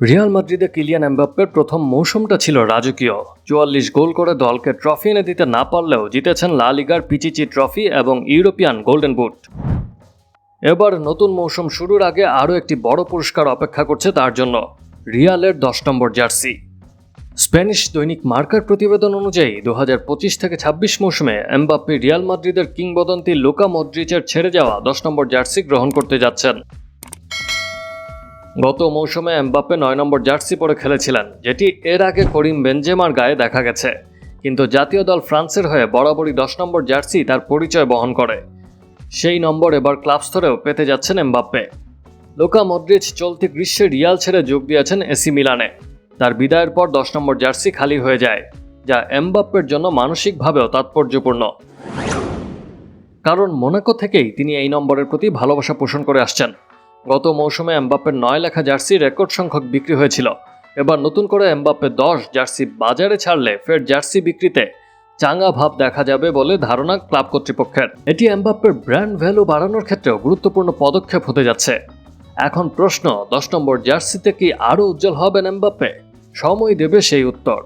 Real মাদ্রিদে Kylian এমবাপ্পের প্রথম মৌসুমটা ছিল রাজকীয়। চুয়াল্লিশ গোল করে দলকে ট্রফি এনে দিতে না পারলেও জিতেছেন লা লিগার পিচিচি ট্রফি এবং ইউরোপিয়ান গোল্ডেন বুট। এবার নতুন মৌসুম শুরুর আগে আরও একটি বড় পুরস্কার অপেক্ষা করছে তার জন্য, রিয়ালের দশ নম্বর জার্সি। স্প্যানিশ দৈনিক মার্কার প্রতিবেদন অনুযায়ী দু হাজার পঁচিশ থেকে ২৬ মৌসুমে এমবাপ্পে রিয়াল মাদ্রিদের কিংবদন্তি লোকা মদ্রিচের ছেড়ে যাওয়া দশ নম্বর জার্সি গ্রহণ করতে যাচ্ছেন। গত মৌসুমে এমবাপ্পে নয় নম্বর জার্সি পরে খেলেছিলেন, যেটি এর আগে করিম বেনজেমার গায়ে দেখা গেছে। কিন্তু জাতীয় দল ফ্রান্সের হয়ে বরাবরই দশ নম্বর জার্সি তার পরিচয় বহন করে। সেই নম্বর এবার ক্লাব স্তরেও পেতে যাচ্ছেন এমবাপ্পে। লোকা মদ্রিচ চলতি গ্রীষ্মে রিয়াল ছেড়ে যোগ দিয়েছেন এসি মিলানে। তার বিদায়ের পর দশ নম্বর জার্সি খালি হয়ে যায়, যা এমবাপ্পের জন্য মানসিকভাবেও তাৎপর্যপূর্ণ। কারণ মোনাকো থেকেই তিনি এই নম্বরের প্রতি ভালোবাসা পোষণ করে আসছেন। গত মৌসুমে এমবাপ্পের নয় লেখা জার্সি রেকর্ড সংখ্যক বিক্রি হয়েছিল। এবার নতুন করে এমবাপ্পে দশ জার্সি বাজারে ছাড়লে ফের জার্সি বিক্রিতে চাঙ্গা ভাব দেখা যাবে বলে ধারণা ক্লাব কর্তৃপক্ষের। এটি এমবাপ্পের ব্র্যান্ড ভ্যালু বাড়ানোর ক্ষেত্রেও গুরুত্বপূর্ণ পদক্ষেপ হতে যাচ্ছে। এখন প্রশ্ন, দশ নম্বর জার্সিতে কি আরও উজ্জ্বল হবেন এমবাপ্পে? সময় দেবে সেই উত্তর।